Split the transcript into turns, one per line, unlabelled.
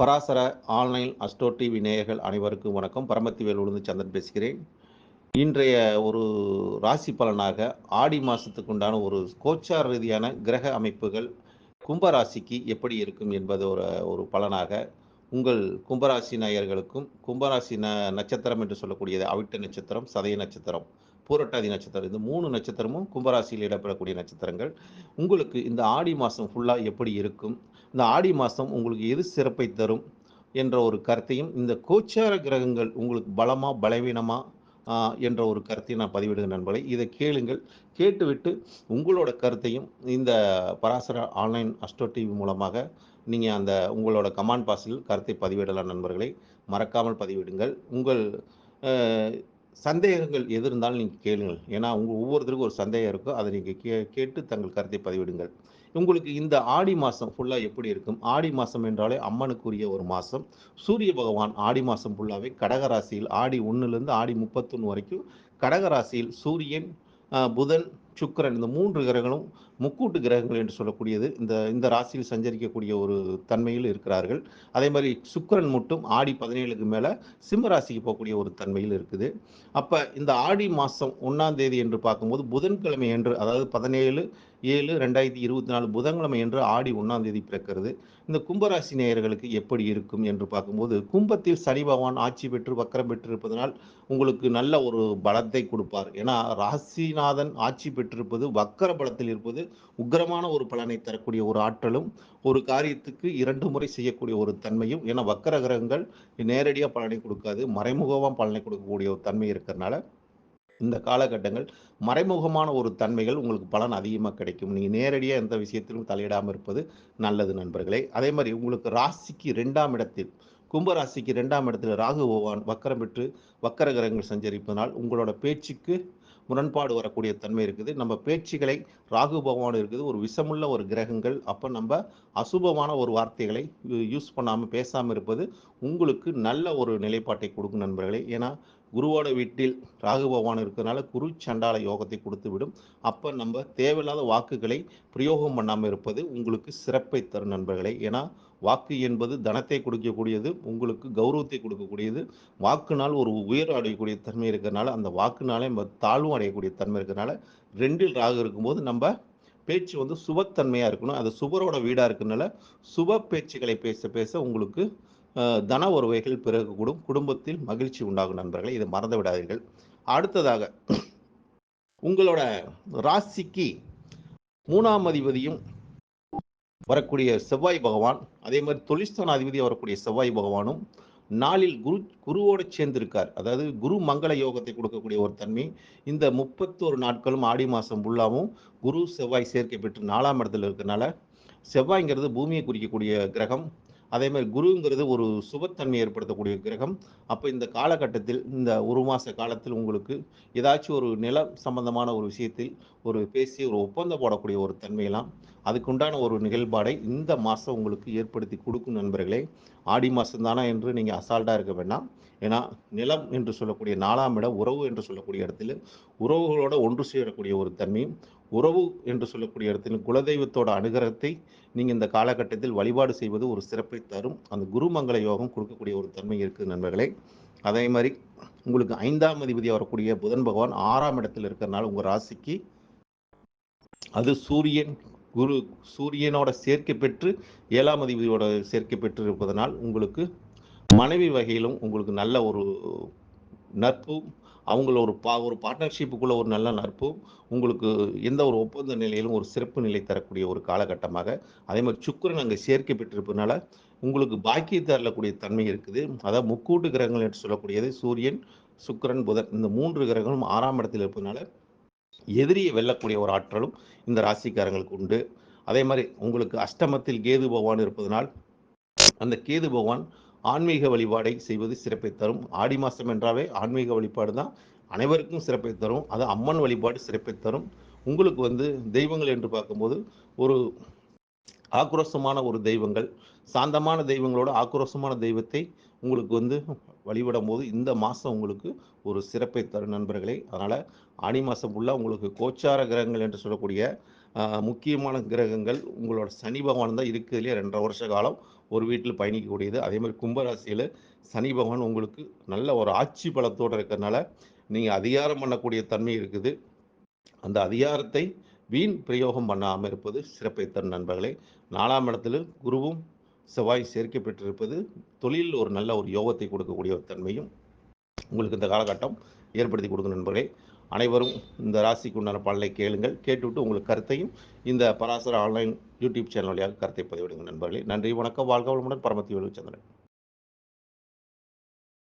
Parasara online Astro TV நேயர்கள் அனைவருக்கும் வணக்கம். பரமத்திவேல் உளுந்து சந்திரன் பேசுகிறேன். இன்றைய ஒரு ராசி பலனாக ஆடி மாதத்துக்கு உண்டான ஒரு கோச்சார் ரீதியான கிரக அமைப்புகள் கும்பராசிக்கு எப்படி இருக்கும் என்பது ஒரு ஒரு பலனாக உங்கள் கும்பராசி நேயர்களுக்கும் கும்பராசி ந நட்சத்திரம் என்று சொல்லக்கூடியது அவிட்ட நட்சத்திரம் சதய நட்சத்திரம் பூரட்டாதி நட்சத்திரம் இந்த மூணு நட்சத்திரமும் கும்பராசியில் இடப்படக்கூடிய நட்சத்திரங்கள். உங்களுக்கு இந்த ஆடி மாதம் ஃபுல்லாக எப்படி இருக்கும்? இந்த ஆடி மாதம் உங்களுக்கு எது சிறப்பை தரும் என்ற ஒரு கருத்தையும் இந்த கோச்சார கிரகங்கள் உங்களுக்கு பலமா பலவீனமா என்ற ஒரு கருத்தையும் நான் பதிவிடுகிறேன் நண்பர்களை. இதை கேளுங்கள். கேட்டுவிட்டு உங்களோட கருத்தையும் இந்த பராசர ஆன்லைன் அஸ்ட்ரோ டிவி மூலமாக நீங்கள் அந்த உங்களோட கமாண்ட் பாஸில் கருத்தை பதிவிடலாம் நண்பர்களை. மறக்காமல் பதிவிடுங்கள். உங்கள் சந்தேகங்கள் எது இருந்தாலும் நீங்கள் கேளுங்கள். ஏன்னா உங்கள் ஒவ்வொருத்தருக்கும் ஒரு சந்தேகம் இருக்கும். அதை நீங்கள் கே கேட்டு தங்கள் கருத்தை பதிவிடுங்கள். உங்களுக்கு இந்த ஆடி மாதம் ஃபுல்லாக எப்படி இருக்கும்? ஆடி மாதம் என்றாலே அம்மனுக்குரிய ஒரு மாதம் சூரிய பகவான் ஆடி மாதம் ஃபுல்லாகவே கடகராசியில் ஆடி ஒன்றுலேருந்து ஆடி முப்பத்தொன்று வரைக்கும் கடகராசியில் சூரியன் புதன் சுக்கிரன் இந்த மூன்று கிரகங்களும் முக்கூட்டு கிரகங்கள் என்று சொல்லக்கூடியது இந்த இந்த ராசியில் சஞ்சரிக்கக்கூடிய ஒரு தன்மையில் இருக்கிறார்கள். அதே மாதிரி சுக்கரன் மட்டும் ஆடி பதினேழுக்கு மேலே சிம்ம ராசிக்கு போகக்கூடிய ஒரு தன்மையில் இருக்குது. அப்போ இந்த ஆடி மாதம் ஒன்றாம் தேதி என்று பார்க்கும்போது புதன்கிழமை என்று அதாவது பதினேழு ஏழு ரெண்டாயிரத்தி இருபத்தி நாலு புதன்கிழமை என்று ஆடி ஒன்றாம் தேதி பிறக்கிறது. இந்த கும்பராசி நேயர்களுக்கு எப்படி இருக்கும் என்று பார்க்கும்போது கும்பத்தில் சனி பகவான் ஆட்சி பெற்று வக்கரம் பெற்று இருப்பதனால் உங்களுக்கு நல்ல ஒரு பலத்தை கொடுப்பார். ஏன்னா ராசிநாதன் ஆட்சி பெற்றிருப்பது வக்கர பலத்தில் இருப்பது உக்கிரமான ஒரு பலனை தரக்கூடிய ஒரு ஆற்றலும் ஒரு காரியத்துக்கு இரண்டு முறை செய்யக்கூடிய ஒரு தன்மையும் ஏன்னா வக்கர கிரகங்கள் நேரடியாக பலனை கொடுக்காது மறைமுகமாக பலனை கொடுக்கக்கூடிய ஒரு தன்மை இருக்கிறதுனால இந்த காலகட்டங்கள் மறைமுகமான ஒரு தன்மைகள் உங்களுக்கு பலன் அதிகமாக கிடைக்கும். நீங்கள் நேரடியாக எந்த விஷயத்திலும் தலையிடாமல் இருப்பது நல்லது நண்பர்களே. அதே மாதிரி உங்களுக்கு ராசிக்கு ரெண்டாம் இடத்தில் கும்பராசிக்கு ரெண்டாம் இடத்தில் ராகு பகவான் வக்கரம் பெற்று வக்கர கிரகங்கள் சஞ்சரிப்பதனால் உங்களோட பேச்சுக்கு முரண்பாடு வரக்கூடிய தன்மை இருக்குது. நம்ம பேச்சுகளை ராகு பகவான் இருக்குது. ஒரு விஷமுள்ள ஒரு கிரகங்கள். அப்போ நம்ம அசுபமான ஒரு வார்த்தைகளை யூஸ் பண்ணாமல் பேசாமல் இருப்பது உங்களுக்கு நல்ல ஒரு நிலைப்பாட்டை கொடுக்கும் நண்பர்களே. ஏன்னா குருவோட வீட்டில் ராகு பகவான் இருக்கிறதுனால குரு சண்டால யோகத்தை கொடுத்து விடும் அப்போ நம்ம தேவையில்லாத வாக்குகளை பிரயோகம் பண்ணாமல் இருப்பது உங்களுக்கு சிறப்பை தரும் நண்பர்களே. ஏன்னா வாக்கு என்பது தனத்தை கொடுக்கக்கூடியது உங்களுக்கு கௌரவத்தை கொடுக்கக்கூடியது. வாக்குனால் ஒரு உயர் அடையக்கூடிய தன்மை இருக்கிறதுனால அந்த வாக்குனாலே நம்ம தாழ்வும் அடையக்கூடிய தன்மை இருக்கிறதுனால ரெண்டில் ராகு இருக்கும்போது நம்ம பேச்சு வந்து சுபத்தன்மையாக இருக்கணும். அது சுபரோட வீடாக இருக்கிறதுனால சுப பேச்சுகளை பேச பேச உங்களுக்கு தன உறவைகள் பிறகக்கூடும் குடும்பத்தில் மகிழ்ச்சி உண்டாகும் நண்பர்களை இதை மறந்து விடாதீர்கள் அடுத்ததாக உங்களோட ராசிக்கு மூணாம் அதிபதியும் வரக்கூடிய செவ்வாய் பகவான் அதே மாதிரி தொழிற்சான அதிபதி வரக்கூடிய செவ்வாய் பகவானும் நாளில் குரு குருவோடு சேர்ந்திருக்கார். அதாவது குரு மங்கள யோகத்தை கொடுக்கக்கூடிய ஒரு தன்மை. இந்த முப்பத்தோரு நாட்களும் ஆடி மாதம் ஃபுல்லாகவும் குரு செவ்வாய் சேர்க்கை பெற்று நாலாம் இடத்துல இருக்கிறனால செவ்வாய்ங்கிறது பூமியை குறிக்கக்கூடிய கிரகம். அதே மாதிரி குருங்கிறது ஒரு சுபத்தன்மை ஏற்படுத்தக்கூடிய கிரகம். அப்போ இந்த காலகட்டத்தில் இந்த ஒரு மாத காலத்தில் உங்களுக்கு ஏதாச்சும் ஒரு நிலம் சம்பந்தமான ஒரு விஷயத்தில் ஒரு பேசி ஒரு ஒப்பந்தம் போடக்கூடிய ஒரு தன்மையெல்லாம் அதுக்குண்டான ஒரு நிகழ்பாடை இந்த மாதம் உங்களுக்கு ஏற்படுத்தி கொடுக்கும் நண்பர்களே. ஆடி மாதம்தானா என்று நீங்கள் அசால்ட்டாக இருக்க வேண்டாம். ஏன்னா நிலம் என்று சொல்லக்கூடிய நாலாம் இடம் உறவு என்று சொல்லக்கூடிய இடத்துல உறவுகளோட ஒன்று சேரக்கூடிய ஒரு தன்மையும் உறவு என்று சொல்லக்கூடிய இடத்துல குலதெய்வத்தோட அனுகிரகத்தை நீங்கள் இந்த காலகட்டத்தில் வழிபாடு செய்வது ஒரு சிறப்பை தரும். அந்த குருமங்கள யோகம் கொடுக்கக்கூடிய ஒரு தன்மை இருக்குது நண்பர்களே. அதே மாதிரி உங்களுக்கு ஐந்தாம் அதிபதி வரக்கூடிய புதன் பகவான் ஆறாம் இடத்தில் இருக்கிறனால உங்கள் ராசிக்கு அது சூரியன் குரு சூரியனோட சேர்க்கை பெற்று ஏழாம் அதிபதியோட சேர்க்கை பெற்று இருப்பதனால் உங்களுக்கு மனைவி வகையிலும் உங்களுக்கு நல்ல ஒரு நட்பும் அவங்கள ஒரு பா ஒரு பார்ட்னர்ஷிப்புக்குள்ள ஒரு நல்ல நட்பும் உங்களுக்கு எந்த ஒரு ஒப்பந்த நிலையிலும் ஒரு சிறப்பு நிலை தரக்கூடிய ஒரு காலகட்டமாக அதே மாதிரி சுக்கிரன் அங்கே சேர்க்கை பெற்றிருப்பதுனால உங்களுக்கு பாக்கியத்தை அள்ளக்கூடிய தன்மை இருக்குது. அதாவது முக்கூட்டு கிரகங்கள் என்று சொல்லக்கூடியது சூரியன் சுக்கிரன் புதன் இந்த மூன்று கிரகங்களும் ஆறாம் இடத்தில் இருப்பதுனால எதிரியை வெல்லக்கூடிய ஒரு ஆற்றலும் இந்த ராசிக்காரங்களுக்கு உண்டு. அதே மாதிரி உங்களுக்கு அஷ்டமத்தில் கேது பகவான் இருப்பதனால் அந்த கேது பகவான் ஆன்மீக வழிபாடை செய்வது சிறப்பை தரும். ஆடி மாதம் என்றாவே ஆன்மீக வழிபாடு தான். அனைவருக்கும் சிறப்பை தரும். அது அம்மன் வழிபாடு சிறப்பை தரும். உங்களுக்கு வந்து தெய்வங்கள் என்று பார்க்கும்போது ஒரு ஆக்ரோஷமான ஒரு தெய்வங்கள் சாந்தமான தெய்வங்களோட ஆக்ரோஷமான தெய்வத்தை உங்களுக்கு வந்து வழிபடும் போது இந்த மாதம் உங்களுக்கு ஒரு சிறப்பை தரும் நண்பர்களே. அதனால் ஆனி மாதம் ஃபுல்லாக உங்களுக்கு கோச்சார கிரகங்கள் என்று சொல்லக்கூடிய முக்கியமான கிரகங்கள் உங்களோட சனி பகவான் தான் இருக்கிறதுலே ரெண்டரை வருஷ காலம் ஒரு வீட்டில் பயணிக்கக்கூடியது. அதே மாதிரி கும்பராசியில் சனி பகவான் உங்களுக்கு நல்ல ஒரு ஆட்சி பலத்தோடு இருக்கிறதுனால நீங்கள் அதிகாரம் பண்ணக்கூடிய தன்மை இருக்குது. அந்த அதிகாரத்தை வீண் பிரயோகம் பண்ணாமல் இருப்பது சிறப்பை தரும் நண்பர்களே. நாலாம் இடத்துல குருவும் செவ்வாய் சேர்க்கை பெற்றிருப்பது தொழிலில் ஒரு நல்ல ஒரு யோகத்தை கொடுக்கக்கூடிய ஒரு தன்மையும் உங்களுக்கு இந்த காலகட்டம் ஏற்படுத்தி கொடுக்கும் நண்பர்களே. அனைவரும் இந்த ராசிக்கு உண்டான பலனை கேளுங்கள். கேட்டுவிட்டு உங்களுக்கு கருத்தையும் இந்த பராசர ஆன்லைன் யூடியூப் சேனல் வழியாக கருத்தை பதிவிடுங்கள் நண்பர்களே. நன்றி வணக்கம். வாழ்க வளமுடன் பரமத்தி வேலு சந்திரன்.